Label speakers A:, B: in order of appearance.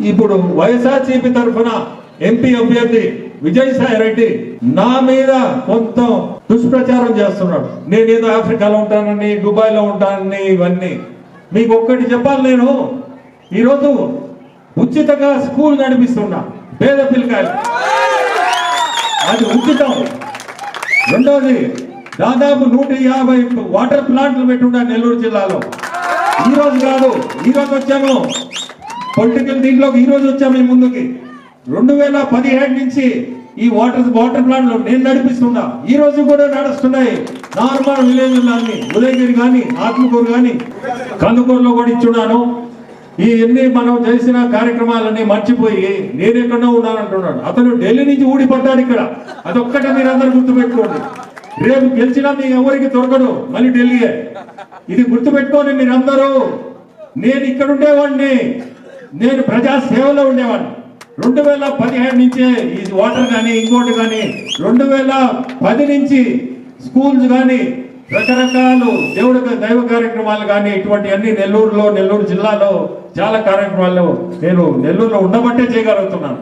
A: ఇప్పుడు వైఎస్ఆర్సీపీ తరఫున ఎంపీ అభ్యర్థి విజయసాయి రెడ్డి నా మీద కొంత దుష్ప్రచారం చేస్తున్నాడు. నేను ఏదో ఆఫ్రికాలో ఉంటానని దుబాయ్లో ఉంటానని ఇవన్నీ. మీకు ఒక్కటి చెప్పాలి నేను. ఈరోజు ఉచితంగా స్కూల్ నడిపిస్తున్నా. పేద పిల్లకాయలు. అది ఉచితం. రెండోది దాదాపు నూట యాభై వాటర్ ప్లాంట్లు పెట్టున్నా నెల్లూరు జిల్లాలో. ఈ రోజు కాదు ఈ రోజు వచ్చాము పొలిటికల్ దీంట్లోకి ఈ రోజు వచ్చాము మీ ముందుకి. రెండు వేల పదిహేడు నుంచి ఈ వాటర్ వాటర్ ప్లాంట్లు నేను నడిపిస్తున్నా. ఈ రోజు కూడా నడుస్తున్నాయి. నార్మల్ విలేజ్ అన్ని ఉదయగిరి కానీ ఆత్మకూరు కానీ కందుకూరులో కూడా ఇచ్చున్నాను. ఈ ఎన్ని మనం చేసిన కార్యక్రమాలన్నీ మర్చిపోయి నేను ఎక్కడో ఉన్నానంటున్నాడు అతను ఢిల్లీ నుంచి ఊడిపడ్డాడు ఇక్కడ. అదొక్కటే మీరు అందరు గుర్తుపెట్టుకోండి. రేపు గెలిచినా మీ ఎవరికి దొరకడు. మళ్ళీ ఢిల్లీయే. ఇది గుర్తుపెట్టుకోండి మీరందరూ. నేను ఇక్కడ ఉండేవాడిని నేను ప్రజా సేవలో ఉండేవాడిని. రెండు వేల పదిహేడు నుంచే ఈ వాటర్ కానీ ఇంకోటి కానీ రెండు వేల పది నుంచి స్కూల్స్ కానీ రకరకాలు దేవుడి దైవ కార్యక్రమాలు కానీ ఇటువంటి అన్ని నెల్లూరులో నెల్లూరు జిల్లాలో చాలా కార్యక్రమాలు నేను నెల్లూరులో ఉండబట్టే చేయగలుగుతున్నాను.